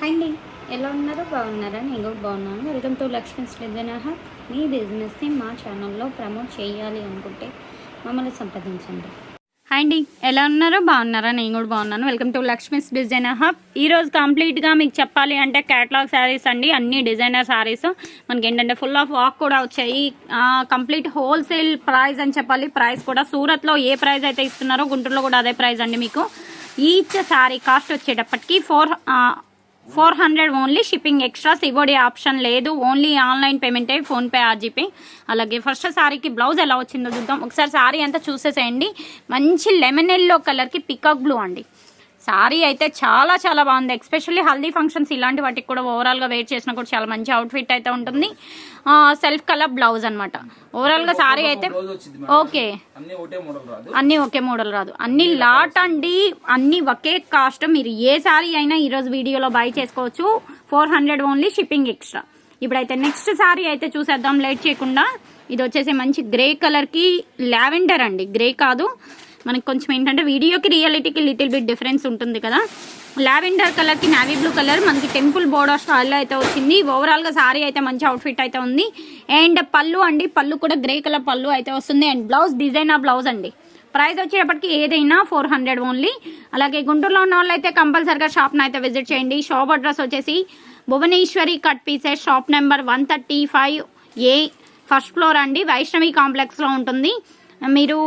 Hi అండి. ఎలా ఉన్నారు? బాగున్నారా? నేను కూడా బాగున్నాను. వెల్కమ్ టు లక్ష్మీస్ డిజైన్ మీ బిజినెస్ని మా ఛానల్లో ప్రమోట్ చేయాలి అనుకుంటే మమ్మల్ని సంప్రదించండి. హాయ్ అండి. ఎలా ఉన్నారో? బాగున్నారా? నేను కూడా బాగున్నాను. Welcome to Lakshmi's designer hub ఈరోజు కంప్లీట్గా మీకు చెప్పాలి అంటే క్యాటలాగ్ శారీస్ అండి. అన్ని డిజైనర్ శారీస్ మనకి ఏంటంటే ఫుల్ ఆఫ్ వాక్ కూడా వచ్చాయి. కంప్లీట్ హోల్సేల్ ప్రైస్ అని చెప్పాలి. ప్రైస్ కూడా సూరత్లో ఏ ప్రైస్ అయితే ఇస్తున్నారో గుంటూరులో కూడా అదే ప్రైస్ అండి మీకు. ఈచ్ శారీ కాస్ట్ వచ్చేటప్పటికి four four hundred only shipping extra COD option లేదు. ఓన్లీ ఆన్లైన్ పేమెంటే ఫోన్పే ఆర్జీపే. అలాగే ఫస్ట్ శారీకి బ్లౌజ్ ఎలా వచ్చిందో చూద్దాం. ఒకసారి శారీ అంతా చూసేసేయండి. మంచి లెమన్ ఎల్లో కలర్కి పికాక్ బ్లూ అండి. సారీ అయితే చాలా చాలా బాగుంది. ఎస్పెషల్లీ హల్దీ ఫంక్షన్స్ ఇలాంటి వాటికి కూడా ఓవరాల్గా వెయిట్ చేసినా కూడా చాలా మంచి అవుట్ఫిట్ అయితే ఉంటుంది. సెల్ఫ్ కలర్ బ్లౌజ్ అనమాట ఓవరాల్గా సారీ అయితే ఓకే. అన్ని ఒకటే మోడల్ రాదు. అన్నీ ఒకే మోడల్ రాదు. అన్ని లాట్ అండి. అన్ని ఒకే కాస్ట్ మీరు ఏ సారీ అయినా ఈరోజు వీడియోలో బై చేసుకోవచ్చు. Four hundred only shipping extra ఇప్పుడైతే నెక్స్ట్ సారీ అయితే చూసేద్దాం. లేట్ చేయకుండా. ఇది వచ్చేసి మంచి గ్రే కలర్కి లావెండర్ అండి. గ్రే కాదు. మనకి కొంచెం ఏంటంటే వీడియోకి రియాలిటీకి లిటిల్ బిట్ డిఫరెన్స్ ఉంటుంది కదా. లావెండర్ కలర్కి నావీ బ్లూ కలర్ మనకి టెంపుల్ బోర్డర్ స్టైల్లో అయితే వచ్చింది. ఓవరాల్గా సారీ అయితే మంచి అవుట్ఫిట్ అయితే ఉంది. అండ్ పళ్ళు అండి పళ్ళు కూడా గ్రే కలర్ పళ్ళు అయితే వస్తుంది. అండ్ బ్లౌజ్ డిజైన్ ఆ బ్లౌజ్ అండి. ప్రైస్ వచ్చేటప్పటికి ఏదైనా ఫోర్ హండ్రెడ్ ఓన్లీ అలాగే గుంటూరులో ఉన్న వాళ్ళు అయితే కంపల్సరిగా షాప్ని అయితే విజిట్ చేయండి. షాప్ అడ్రస్ వచ్చేసి Bhuvaneshwari cut pieces shop number one thirty five A first floor అండి. వైష్ణవి కాంప్లెక్స్లో ఉంటుంది. మీరు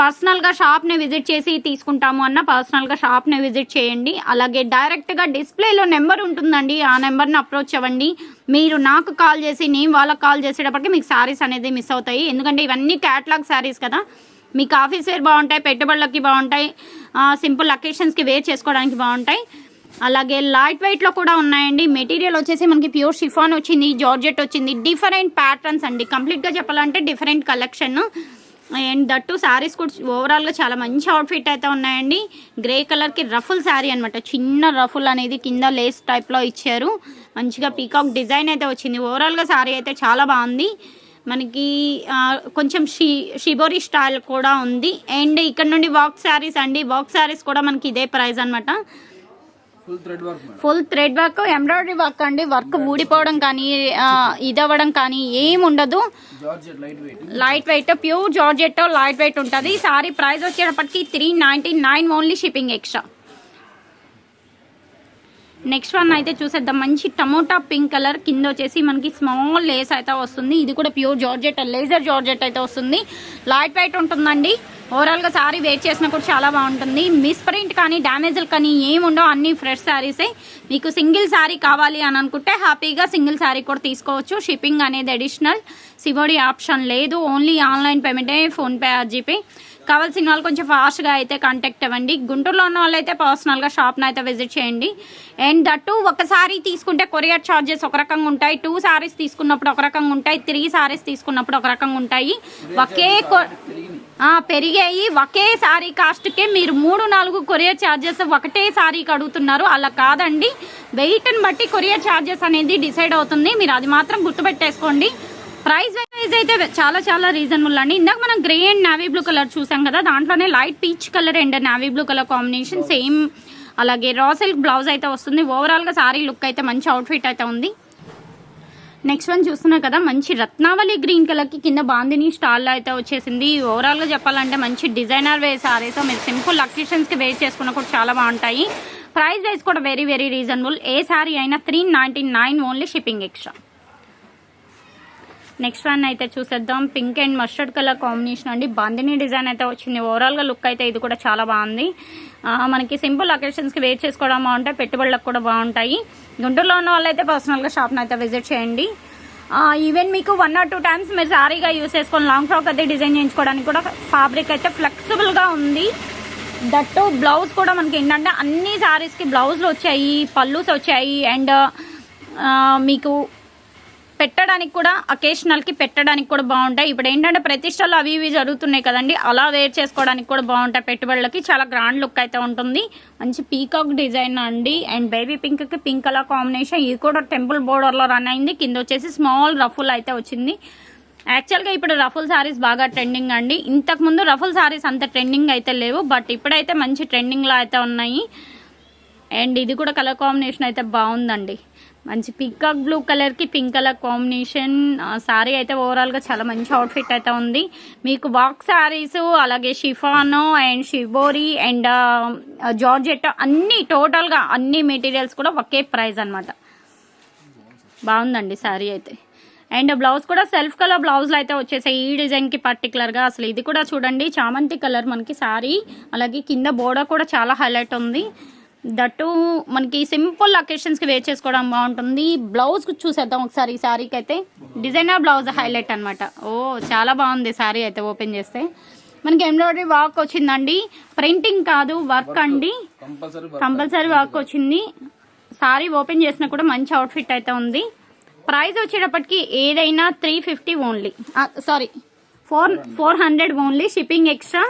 పర్సనల్గా షాప్ని విజిట్ చేసి తీసుకుంటాము అన్న పర్సనల్గా షాప్ని విజిట్ చేయండి. అలాగే డైరెక్ట్గా డిస్ప్లేలో నెంబర్ ఉంటుందండి. ఆ నెంబర్ని అప్రోచ్ అవ్వండి. మీరు నాకు కాల్ చేసి నేను వాళ్ళకి కాల్ చేసేటప్పటికి మీకు శారీస్ అనేది మిస్ అవుతాయి. ఎందుకంటే ఇవన్నీ క్యాటలాగ్ శారీస్ కదా. మీకు ఆఫీస్ వేర్ బాగుంటాయి పెట్టుబడులకి బాగుంటాయి సింపుల్ అకేషన్స్కి వేర్ చేసుకోవడానికి బాగుంటాయి. అలాగే లైట్ వెయిట్లో కూడా ఉన్నాయండి. మెటీరియల్ వచ్చేసి మనకి ప్యూర్ షిఫాన్ వచ్చింది జార్జెట్ వచ్చింది. డిఫరెంట్ ప్యాటర్న్స్ అండి. కంప్లీట్గా చెప్పాలంటే different collection and that saris కూడా ఓవరాల్గా చాలా మంచి అవుట్ఫిట్ అయితే ఉన్నాయండి. గ్రే కలర్కి రఫుల్ శారీ అనమాట చిన్న రఫుల్ అనేది కింద లేస్ టైప్లో ఇచ్చారు. మంచిగా పీకాక్ డిజైన్ అయితే వచ్చింది. ఓవరాల్గా శారీ అయితే చాలా బాగుంది. మనకి కొంచెం షీ షిబోరి స్టైల్ కూడా ఉంది. అండ్ ఇక్కడ నుండి వాక్ శారీస్ అండి. వాక్ శారీస్ కూడా మనకి ఇదే ప్రైస్ అనమాట full thread work embroidery work అండి. వర్క్ ఊడిపోవడం కానీ ఆ, ఇది అవ్వడం కానీ ఏం ఉండదు. Light weight. Pure georgette light weight ఉంటుంది. సారీ ప్రైస్ వచ్చేటప్పటికి three ninety nine only shipping extra. Next one అయితే చూసేద్దాం. మంచి టమోటా పింక్ కలర్. కింద వచ్చేసి మనకి స్మాల్ లేస్ అయితే వస్తుంది. ఇది కూడా ప్యూర్ జార్జెట్ లేజర్ జార్జెట్ అయితే వస్తుంది. లైట్ వెయిట్ ఉంటుందండి. ఓవరాల్గా సారీ వెయిట్ చేసినా కూడా చాలా బాగుంటుంది. మిస్ ప్రింట్ కానీ డ్యామేజ్లు కానీ ఏముండవు అన్ని ఫ్రెష్ శారీసే మీకు సింగిల్ శారీ కావాలి అని అనుకుంటే హ్యాపీగా సింగిల్ శారీ కూడా తీసుకోవచ్చు. షిప్పింగ్ అనేది అడిషనల్ సివోడి ఆప్షన్ లేదు. ఓన్లీ ఆన్లైన్ పేమెంటే ఫోన్పే జీపే కావాల్సిన వాళ్ళు కొంచెం ఫాస్ట్గా అయితే కాంటాక్ట్ అవ్వండి. గుంటూరులో ఉన్న వాళ్ళు అయితే పర్సనల్గా షాప్ని అయితే విజిట్ చేయండి. అండ్ దట్టు ఒక సారీ తీసుకుంటే కొరియర్ ఛార్జెస్ ఒక రకంగా ఉంటాయి. టూ సారీస్ తీసుకున్నప్పుడు ఒక రకంగా ఉంటాయి. త్రీ సారీస్ తీసుకున్నప్పుడు ఒక రకంగా ఉంటాయి. ఒకే కొ- పెరిగాయి. ఒకే సారీ కాస్ట్కే మీరు మూడు నాలుగు కొరియర్ ఛార్జెస్ ఒకటే సారీకి అడుగుతున్నారు అలా కాదండి. వెయిట్ని బట్టి కొరియర్ ఛార్జెస్ అనేది డిసైడ్ అవుతుంది. మీరు అది మాత్రం గుర్తుపెట్టేసుకోండి. ప్రైస్ వైజ్ అయితే చాలా చాలా రీజనబుల్ అండి. ఇందాక మనం grey and navy blue colour చూసాం కదా దాంట్లోనే light peach colour and navy blue colour combination same. అలాగే రా సిల్క్ బ్లౌజ్ అయితే వస్తుంది. ఓవరాల్గా సారీ లుక్ అయితే మంచి అవుట్ఫిట్ అయితే ఉంది. నెక్స్ట్ వన్ చూస్తున్నారు కదా మంచి రత్నావళి గ్రీన్ కలర్కి కింద బాందిని స్టాల్లో అయితే వచ్చేసింది. ఓవరాల్గా చెప్పాలంటే మంచి డిజైనర్ వే సారీస్ మీరు సింపుల్ అకేషన్స్కి వేర్ చేసుకున్న కూడా చాలా బాగుంటాయి. ప్రైస్ వైజ్ కూడా very very reasonable a sari అయినా three ninety nine only shipping extra next one అయితే చూసేద్దాం. Pink and mustard colour combination అండి. బందిని డిజైన్ అయితే వచ్చింది. ఓవరాల్గా లుక్ అయితే ఇది కూడా చాలా బాగుంది. మనకి సింపుల్ అకేషన్స్కి వేర్ చేసుకోవడం బాగుంటాయి. పెట్టుబడులకు కూడా బాగుంటాయి. గుంటూరులో ఉన్న వాళ్ళైతే పర్సనల్గా షాప్ని అయితే విజిట్ చేయండి. ఈవెన్ మీకు వన్ ఆర్ టూ టైమ్స్ మీరు సారీగా యూస్ చేసుకొని లాంగ్ ఫ్రాక్ అయితే డిజైన్ చేయించుకోవడానికి కూడా ఫ్యాబ్రిక్ అయితే ఫ్లెక్సిబుల్గా ఉంది. దట్టు బ్లౌజ్ కూడా మనకి ఏంటంటే అన్ని సారీస్కి బ్లౌజ్లు వచ్చాయి పల్లూస్ వచ్చాయి. అండ్ మీకు పెట్టడానికి కూడా అకేషనల్కి పెట్టడానికి కూడా బాగుంటాయి. ఇప్పుడు ఏంటంటే ప్రతిష్టలు అవి ఇవి జరుగుతున్నాయి కదండి. అలా వేర్ చేసుకోవడానికి కూడా బాగుంటాయి పెట్టుబడులకి. చాలా గ్రాండ్ లుక్ అయితే ఉంటుంది. మంచి పీకాక్ డిజైన్ అండి. అండ్ బేబీ పింక్కి పింక్ కలర్ కాంబినేషన్ ఇది కూడా టెంపుల్ బోర్డర్లో రన్ అయింది. కింద వచ్చేసి స్మాల్ రఫుల్ అయితే వచ్చింది. యాక్చువల్గా ఇప్పుడు రఫుల్ సారీస్ బాగా ట్రెండింగ్ అండి. ఇంతకుముందు రఫుల్ సారీస్ అంత ట్రెండింగ్ అయితే లేవు. బట్ ఇప్పుడైతే మంచి ట్రెండింగ్లో అయితే ఉన్నాయి. అండ్ ఇది కూడా కలర్ కాంబినేషన్ అయితే బాగుందండి. మంచి పికాక్ బ్లూ కలర్కి పింక్ కలర్ కాంబినేషన్ సారీ అయితే ఓవరాల్గా చాలా మంచి అవుట్ఫిట్ అయితే ఉంది. మీకు బాక్స్ శారీస్ అలాగే షిఫానో అండ్ షిబోరి అండ్ జార్జెట్ అన్ని టోటల్గా అన్ని మెటీరియల్స్ కూడా ఒకే ప్రైస్ అన్నమాట. బాగుందండి శారీ అయితే. అండ్ బ్లౌజ్ కూడా సెల్ఫ్ కలర్ బ్లౌజ్లు అయితే వచ్చేసాయి. ఈ డిజైన్కి పర్టికులర్గా అసలు ఇది కూడా చూడండి. చామంతి కలర్ మనకి శారీ అలాగే కింద బోర్డర్ కూడా చాలా హైలైట్ ఉంది. దట్టు మనకి సింపుల్ అకేషన్స్కి వేర్ చేసుకోవడం బాగుంటుంది. బ్లౌజ్ చూసేద్దాం ఒకసారి ఈ శారీకి అయితే డిజైనర్ బ్లౌజ్ హైలైట్ అనమాట ఓ చాలా బాగుంది శారీ అయితే ఓపెన్ చేస్తే. మనకి ఎంబ్రాయిడరీ వర్క్ వచ్చిందండి. ప్రింటింగ్ కాదు వర్క్ అండి. కంపల్సరీ వర్క్ వచ్చింది. సారీ ఓపెన్ చేసినా కూడా మంచి అవుట్ఫిట్ అయితే ఉంది. ప్రైస్ వచ్చేటప్పటికి ఏదైనా three fifty only sorry four four hundred only shipping extra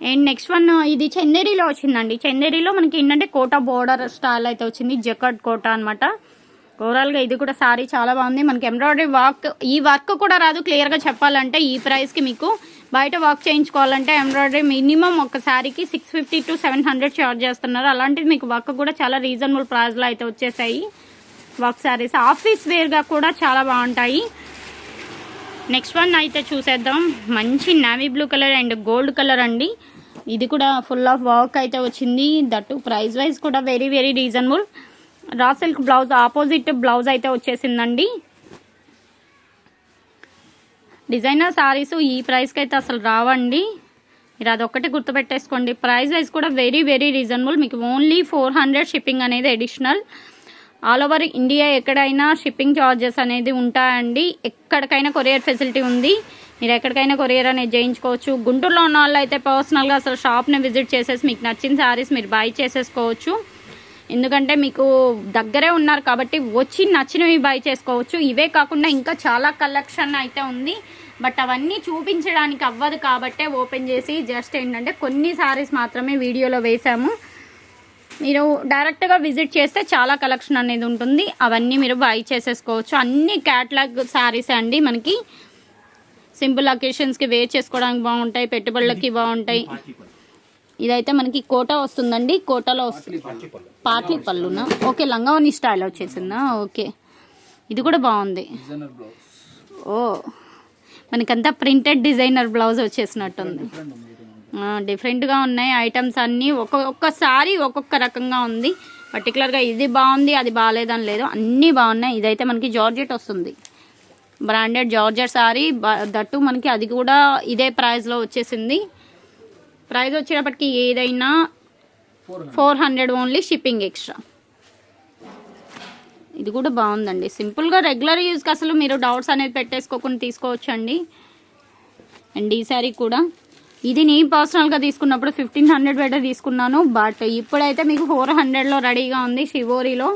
and next one ఇది చందేరిలో వచ్చిందండి. చందేరిలో మనకి ఏంటంటే కోటా బోర్డర్ స్టైల్ అయితే వచ్చింది. జకట్ కోట అనమాట ఓవరాల్గా ఇది కూడా సారీ చాలా బాగుంది. మనకి ఎంబ్రాయిడరీ వర్క్ ఈ వర్క్ కూడా రాదు. క్లియర్గా చెప్పాలంటే ఈ ప్రైస్కి మీకు బయట వర్క్ చేయించుకోవాలంటే ఎంబ్రాయిడరీ మినిమం ఒక శారీకి six fifty to seven hundred charge చేస్తున్నారు. అలాంటిది మీకు వర్క్ కూడా చాలా రీజనబుల్ ప్రైస్లో అయితే వచ్చేసాయి. వర్క్ శారీస్ ఆఫీస్ వేర్గా కూడా చాలా బాగుంటాయి. నెక్స్ట్ వన్ అయితే చూసేద్దాం. మంచి navy blue colour and gold colour అండి. ఇది కూడా ఫుల్ ఆఫ్ వర్క్ అయితే వచ్చింది. దట్టు ప్రైస్ వైజ్ కూడా very very reasonable raw silk blouse opposite blouse అయితే వచ్చేసిందండి. డిజైనర్ సారీస్ ఈ ప్రైస్కి అయితే అసలు రావండి. మీరు అదొక్కటి గుర్తుపెట్టేసుకోండి. ప్రైస్ వైజ్ కూడా వెరీ వెరీ రీజనబుల్ మీకు ఓన్లీ ఫోర్ హండ్రెడ్ షిప్పింగ్ అనేది అడిషనల్ ఆల్ ఓవర్ ఇండియా ఎక్కడైనా షిప్పింగ్ చార్జెస్ అనేది ఉంటాయండి. ఎక్కడికైనా కొరియర్ ఫెసిలిటీ ఉంది. మీరు ఎక్కడికైనా కొరియర్ అనేది చేయించుకోవచ్చు. గుంటూరులో ఉన్న వాళ్ళు అయితే పర్సనల్గా అసలు షాప్ని విజిట్ చేసేసి మీకు నచ్చిన శారీస్ మీరు బై చేసేసుకోవచ్చు. ఎందుకంటే మీకు దగ్గరే ఉన్నారు కాబట్టి వచ్చి నచ్చినవి బై చేసుకోవచ్చు. ఇవే కాకుండా ఇంకా చాలా కలెక్షన్ అయితే ఉంది. బట్ అవన్నీ చూపించడానికి అవ్వదు కాబట్టే ఓపెన్ చేసి జస్ట్ ఏంటంటే కొన్ని శారీస్ మాత్రమే వీడియోలో వేసాము మీరు డైరెక్ట్గా విజిట్ చేస్తే చాలా కలెక్షన్ అనేది ఉంటుంది. అవన్నీ మీరు బై చేసేసుకోవచ్చు. అన్ని క్యాట్లాగ్ శారీస్ అండి మనకి. సింపుల్ అకేషన్స్కి వేర్ చేసుకోవడానికి బాగుంటాయి పెట్టుబడులకి బాగుంటాయి. ఇదైతే మనకి కోట వస్తుందండి. కోటలో వస్తుంది పాట్లీ పళ్ళునా? ఓకే లంగావని స్టైల్ వచ్చేసిందా? ఓకే. ఇది కూడా బాగుంది. ఓ మనకంతా ప్రింటెడ్ డిజైనర్ బ్లౌజ్ వచ్చేసినట్టుంది. డిఫరెంట్గా ఉన్నాయి ఐటమ్స్ అన్నీ. ఒక్కొక్క సారీ ఒక్కొక్క రకంగా ఉంది. పర్టికులర్గా ఇది బాగుంది అది బాగాలేదని లేదు. అన్నీ బాగున్నాయి. ఇదైతే మనకి జార్జెట్ వస్తుంది. Branded georgette sorry. దట్టు మనకి అది కూడా ఇదే ప్రైస్లో వచ్చేసింది. ప్రైస్ వచ్చేటప్పటికి ఏదైనా four hundred only shipping extra ఇది కూడా బాగుందండి. సింపుల్గా రెగ్యులర్ యూస్కి అసలు మీరు డౌట్స్ అనేది పెట్టేసుకోకుండా తీసుకోవచ్చండి. అండ్ ఈ సారీ కూడా. ఇది నేను పర్సనల్గా తీసుకున్నప్పుడు ఫిఫ్టీన్ హండ్రెడ్ పెట్టి తీసుకున్నాను బట్ ఇప్పుడైతే మీకు ఫోర్ హండ్రెడ్లో రెడీగా ఉంది షివోరీలో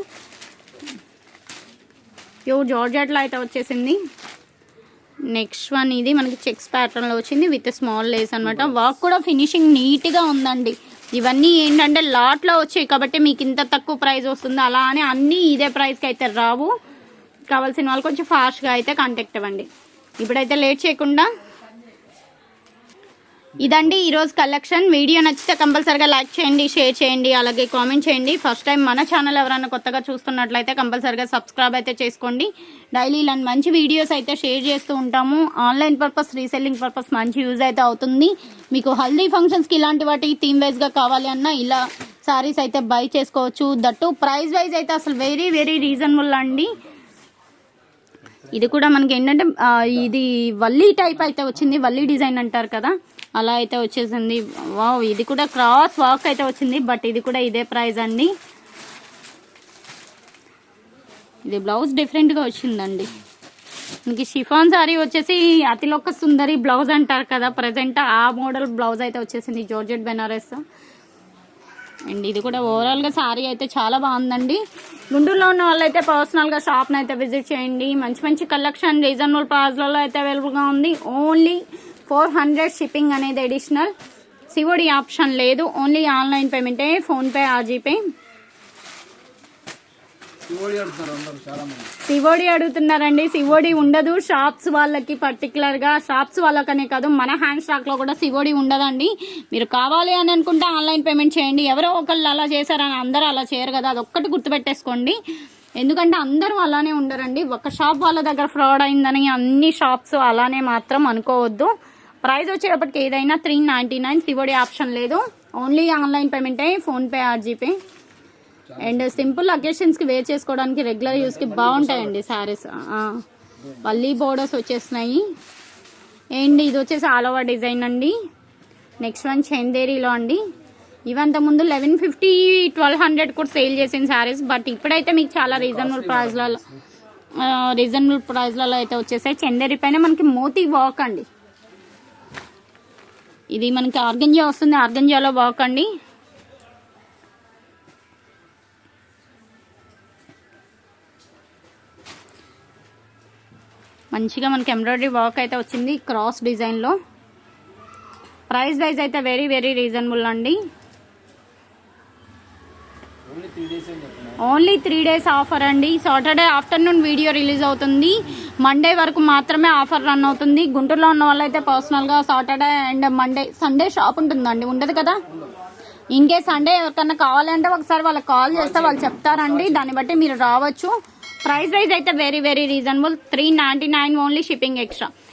ప్యూర్ జార్జెట్లో అయితే వచ్చేసింది. నెక్స్ట్ వన్ ఇది మనకి చెక్స్ ప్యాటర్న్లో వచ్చింది విత్ స్మాల్ లేస్ అనమాట వర్క్ కూడా ఫినిషింగ్ నీట్గా ఉందండి. ఇవన్నీ ఏంటంటే లాట్లో వచ్చాయి కాబట్టి మీకు ఇంత తక్కువ ప్రైస్ వస్తుంది. అలా అని అన్నీ ఇదే ప్రైస్కి అయితే రావు. కావాల్సిన వాళ్ళు కొంచెం ఫాస్ట్గా అయితే కాంటాక్ట్ అవ్వండి. ఇప్పుడైతే లేట్ చేయకుండా ఇదండి ఈరోజు కలెక్షన్. వీడియో నచ్చితే కంపల్సరీగా లైక్ చేయండి షేర్ చేయండి అలాగే కామెంట్ చేయండి. ఫస్ట్ టైం మన ఛానల్ ఎవరైనా కొత్తగా చూస్తున్నట్లయితే కంపల్సరీగా సబ్స్క్రైబ్ అయితే చేసుకోండి. డైలీ ఇలాంటి మంచి వీడియోస్ అయితే షేర్ చేస్తూ ఉంటాము. ఆన్లైన్ పర్పస్ రీసెల్లింగ్ పర్పస్ మంచి యూజ్ అయితే అవుతుంది. మీకు హల్దీ ఫంక్షన్స్కి ఇలాంటి వాటి థీమ్ వైజ్గా కావాలి అన్నా ఇలా శారీస్ అయితే బై చేసుకోవచ్చు. దట్టు ప్రైస్ వైజ్ అయితే అసలు వెరీ వెరీ రీజనబుల్ అండి. ఇది కూడా మనకి ఏంటంటే ఇది వల్లీ టైప్ అయితే వచ్చింది. వల్లీ డిజైన్ అంటారు కదా. అలా అయితే వచ్చేసింది. వావ్ ఇది కూడా క్రాస్ వాక్ అయితే వచ్చింది బట్ ఇది కూడా ఇదే ప్రైస్ అండి. ఇది బ్లౌజ్ డిఫరెంట్గా వచ్చిందండి. మనకి షిఫాన్ సారీ వచ్చేసి అతిలోక సుందరి బ్లౌజ్ అంటారు కదా ప్రజెంట్ ఆ మోడల్ బ్లౌజ్ అయితే వచ్చేసింది జార్జెట్ బెనారస్ అండ్ ఇది కూడా ఓవరాల్గా శారీ అయితే చాలా బాగుందండి. గుంటూరులో ఉన్న వాళ్ళైతే పర్సనల్గా షాప్ని అయితే విజిట్ చేయండి. మంచి మంచి కలెక్షన్ రీజనబుల్ ప్రైస్లలో అయితే అవైలబుల్గా ఉంది. ఓన్లీ ఫోర్ హండ్రెడ్ షిప్పింగ్ అనేది అడిషనల్ సివోడి ఆప్షన్ లేదు. ఓన్లీ ఆన్లైన్ పేమెంటే ఫోన్పే ఆర్జీపే. మంది సివోడి అడుగుతున్నారండి. సివోడి ఉండదు. షాప్స్ వాళ్ళకి పర్టికులర్గా షాప్స్ వాళ్ళకనే కాదు మన హ్యాండ్ స్టాక్లో కూడా సివోడి ఉండదండి. మీరు కావాలి అని అనుకుంటే ఆన్లైన్ పేమెంట్ చేయండి. ఎవరో ఒకళ్ళు అలా చేశారని అందరూ అలా చేయరు కదా. అది ఒక్కటి గుర్తుపెట్టేసుకోండి. ఎందుకంటే అందరూ అలానే ఉండరండి. ఒక షాప్ వాళ్ళ దగ్గర ఫ్రాడ్ అయిందని అన్ని షాప్స్ అలానే మాత్రం అనుకోవద్దు. ప్రైస్ వచ్చేటప్పటికి ఏదైనా three ninety nine COD option లేదు. Only online పేమెంటే PhonePe or GPay and simple అకేషన్స్కి wear చేసుకోవడానికి రెగ్యులర్ యూస్కి బాగుంటాయండి సారీస్ పల్లీ బోర్డర్స్ వచ్చేస్తున్నాయి అండ్ ఇది వచ్చేసి ఆల్ ఓవర్ డిజైన్ అండి. నెక్స్ట్ వన్ చందేరీలో అండి. ఇవంత ముందు లెవెన్ ఫిఫ్టీ ట్వెల్వ్ హండ్రెడ్ కూడా సేల్ చేసిన సారీస్ బట్ ఇప్పుడైతే మీకు చాలా రీజనబుల్ ప్రైస్లలో రీజనబుల్ ప్రైస్లలో అయితే వచ్చేసాయి. చందేరి పైన మనకి మోతీ వాక్ అండి. ఇది మనకి ఆర్గంజా వస్తుంది. ఆర్గంజాలో వర్క్ అండి మంచిగా మనకి ఎంబ్రాయిడరీ వర్క్ అయితే వచ్చింది. క్రాస్ డిజైన్లో. ప్రైస్ వైజ్ అయితే వెరీ వెరీ రీజనబుల్ అండి. ఓన్లీ త్రీ డేస్ ఆఫర్ అండి. సాటర్డే ఆఫ్టర్నూన్ వీడియో రిలీజ్ అవుతుంది. మండే వరకు మాత్రమే ఆఫర్ రన్ అవుతుంది. గుంటూరులో ఉన్న వాళ్ళైతే పర్సనల్గా Saturday and Monday Sunday shop ఉంటుందండి. ఉండదు కదా? ఇంకే సండే ఎవరికన్నా కావాలంటే ఒకసారి వాళ్ళకి కాల్ చేస్తే వాళ్ళు చెప్తారండి. దాన్ని బట్టి మీరు రావచ్చు. ప్రైస్ వైజ్ అయితే very very reasonable. Three ninety nine only shipping extra.